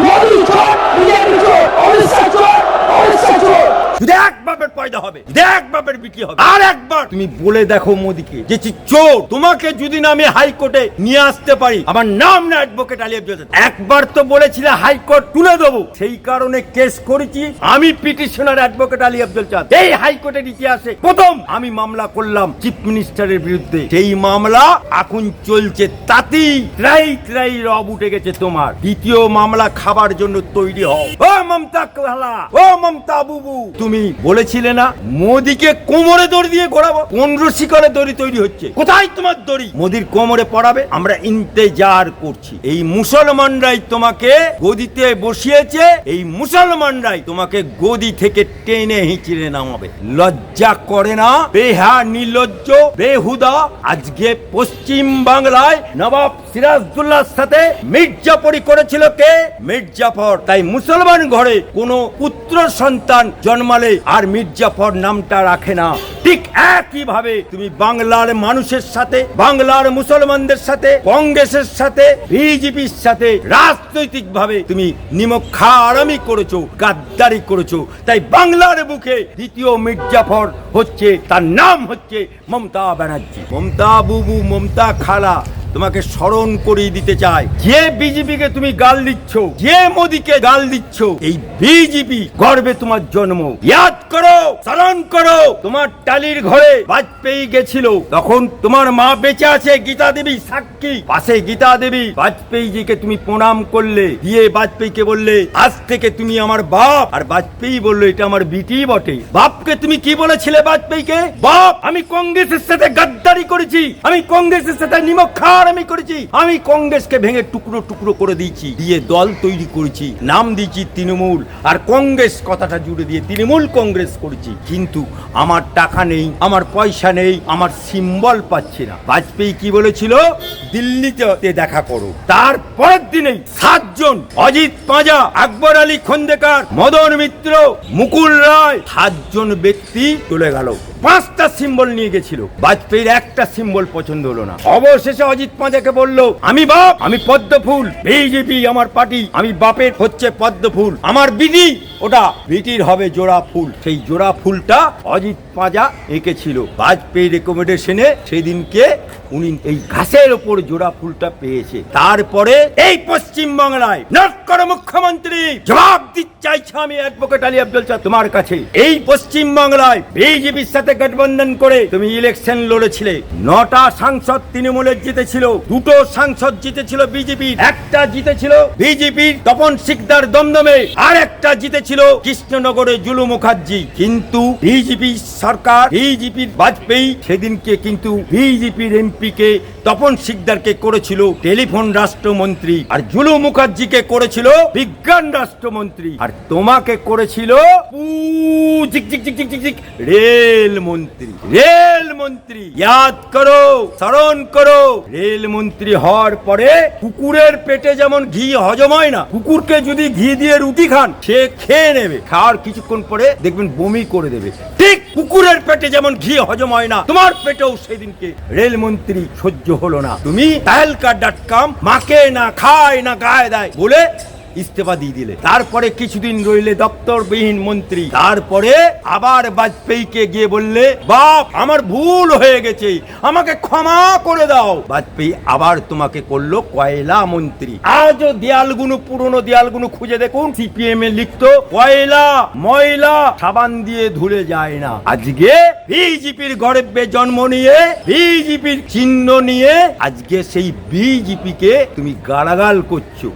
মোদি চোর বিজেপি চোর অমিত শাহ চোর অমিত এক বাপের পয়দা হবে এক বাপের বিটি হবে আর একবার তুমি বলে দেখো মোদিকে যে চোর তোমাকে যদি না আমি হাইকোর্টে নিয়ে আসতে পারি আমার নাম না অ্যাডভোকেট আলী আব্দুল একবার তো বলেছিলে হাইকোর্ট তুলে দেবো। সেই কারণে কেস করেছি আমি পিটিশনার অ্যাডভোকেট আলী আব্দুল চাঁদ। এই হাইকোর্টের ইতিহাসে প্রথম আমি মামলা করলাম চিফ মিনিস্টারের বিরুদ্ধে। সেই মামলা এখন চলছে তাতেই ত্রাই ত্রাই রব উঠে গেছে তোমার। দ্বিতীয় মামলা খাবার জন্য তৈরি হও। ও মমতা খালা ও মমতা বুবু তুমি বলেছিলে না? মোদিকে কোমরে দড়ি দিয়ে ঘোরাবো পনেরো শিকলে দড়ি তৈরি হচ্ছে? কোথায় তোমার দড়ি? মোদির কোমরে পড়াবে। আমরা ইন্তেজার করছি। এই মুসলমানরাই তোমাকে গদিতে বসিয়েছে। এই মুসলমানরাই তোমাকে গদি থেকে টেনে হিঁচড়ে নামাবে। লজ্জা করে না? বেহা নির্লজ্জ, বেহুদা। আজকে পশ্চিম বাংলায় নবাব সিরাজদুল্লাহর সাথে মির্জাফরি করেছিল কে? মির্জাফর তাই মুসলমান ঘরে কোনো পুত্র সন্তান জন্মালে আর মির্জাফর নামটা রাখে না। ঠিক একই ভাবে তুমি বাংলার মানুষের সাথে, বাংলার মুসলমানদের সাথে, কংগ্রেসের সাথে, বিজেপির সাথে রাজনৈতিক ভাবে তুমি নিমক্ষা করেছ, গাদ্দারি করেছ। তাই বাংলার বুকে দ্বিতীয় মির্জাফর হচ্ছে, তার নাম হচ্ছে মমতা ব্যানার্জি। মমতা বুবু, মমতা খালা তোমাকে স্মরণ করিয়ে দিতে চাই। যে বিজেপিকে তুমি গাল দিচ্ছ, যে মোদিকে গাল দিচ্ছ, এই বিজেপি গর্বে তোমার জন্ম। ইয়াদ করো, স্মরণ করো, তোমার টালির ঘরে বাজপেয়ী গেছিল। তখন তোমার মা বেঁচে আছে, গীতা দেবী, সাক্ষী। পাশে গীতা দেবী বাজপেয়ীজিকে তুমি প্রণাম করলে। দিয়ে বাজপেয়ীকে বললে, আজ থেকে তুমি আমার বাপ। আর বাজপেয়ী বলল, এটা আমার বিটি বটে। বাপকে তুমি কি বলেছিলে বাজপেয়ীকে বাপ, আমি কংগ্রেসের সাথে গাদ্দারি করেছি। আমি কংগ্রেসের সাথে নিমক্ষার আমি করেছি। আমি কংগ্রেসকে ভেঙে টুকরো টুকরো করে দিয়েছি। দিয়ে দল তৈরি করেছি। নাম দিয়েছি তৃণমূল। আর কংগ্রেস কথাটা জুড়ে দিয়ে তৃণমূল কংগ্রেস করেছি, কিন্তু আমার টাকা নেই, আমার পয়সা নেই, আমার সিম্বল পাচ্ছি না। বাজপেয়ী কি বলেছিল? দিল্লিতে দেখা করো। তার পরের দিনেই সাতজন, অজিত পাঁজা, আকবর আলী খন্দেকার, মদন মিত্র, মুকুল রায়, সাতজন ব্যক্তি চলে গেল। পাঁচটা সিম্বল নিয়ে গেছিল। বাজপেয়ীর একটা সিম্বল পছন্দ হলো না। অবশেষে অজিত পাঁজাকে বলল, আমি বাপ, আমি পদ্ম ফুল বিজেপি আমার পার্টি, আমি বাপের হচ্ছে পদ্ম ফুল আমার বিধি, ওটা বিটির হবে জোড়া ফুল। সেই জোড়া ফুলটা অজিত পাঁজা এঁকেছিল। বাজপেয়ী রেকমেন্ডেশনে সেদিনকে উনি এই ঘাসের ওপর জোড়া ফুলটা পেয়েছে। তারপরে এই পশ্চিম বাংলায় নক্কর মুখ্যমন্ত্রী জবাব দিতে চাইছে আমি অ্যাডভোকেট আলী আব্দুল চাঁদ তোমার কাছে। এই পশ্চিম বাংলায় বিজেপির সাথে গঠবন্ধন করে তুমি ইলেকশন লড়েছিলে। নটা সাংসদ তৃণমূলের জিতেছিল, দুটো সাংসদ জিতেছিল বিজেপি, একটা জিতেছিল বিজেপির তপন শিকদার দমদমে আর একটা জিতেছিল কৃষ্ণনগরে জুলু মুখার্জি। কিন্তু বিজেপি সরকার বিজেপির বাজপেয়ী সেদিনকে কিন্তু বিজেপির এমপি কে তপন শিকদারকে করেছিল টেলিফোন রাষ্ট্রমন্ত্রী। আর জুলু মুখার্জিকে করেছিল বিজ্ঞান রাষ্ট্রমন্ত্রী। আর তোমাকে করেছিল রেল মন্ত্রী। রেল মন্ত্রী, ইয়াদ করো, স্মরণ করো। রেল মন্ত্রী হওয়ার পরে কুকুরের পেটে যেমন ঘি হজম হয় না, কুকুরকে যদি ঘি দিয়ে রুটি খান, সে খেয়ে নেবে। খাওয়ার কিছুক্ষণ পরে দেখবেন বমি করে দেবে, ঠিক কুকুরের পেটে যেমন ঘি হজম হয় না, তোমার পেটেও সেদিনকে রেলমন্ত্রী সহ্য হলো না। তুমি তাহলকা ডট কম মাকে না খায় না গায়ে দেয় বলে ইস্তফা দিয়ে দিলে। তারপরে কিছুদিন রইলে দপ্তরবিহীন মন্ত্রী। তারপরে আবার বাজপেয়ীকে গিয়ে বললে, বাপ, আমার ভুল হয়ে গেছে, আমাকে ক্ষমা করে দাও। বাজপেয়ী আবার তোমাকে করল কয়লা মন্ত্রী। আজও দেয়ালগুলো পুরনো দেয়ালগুলো খুঁজে দেখুন। সিপিএম এ লিখতো, কয়লা, ময়লা সাবান দিয়ে ধুলে যায় না। আজকে বিজেপির গর্বে জন্ম নিয়ে, বিজেপির চিহ্ন নিয়ে, আজকে সেই বিজেপিকে তুমি গালাগাল করছ।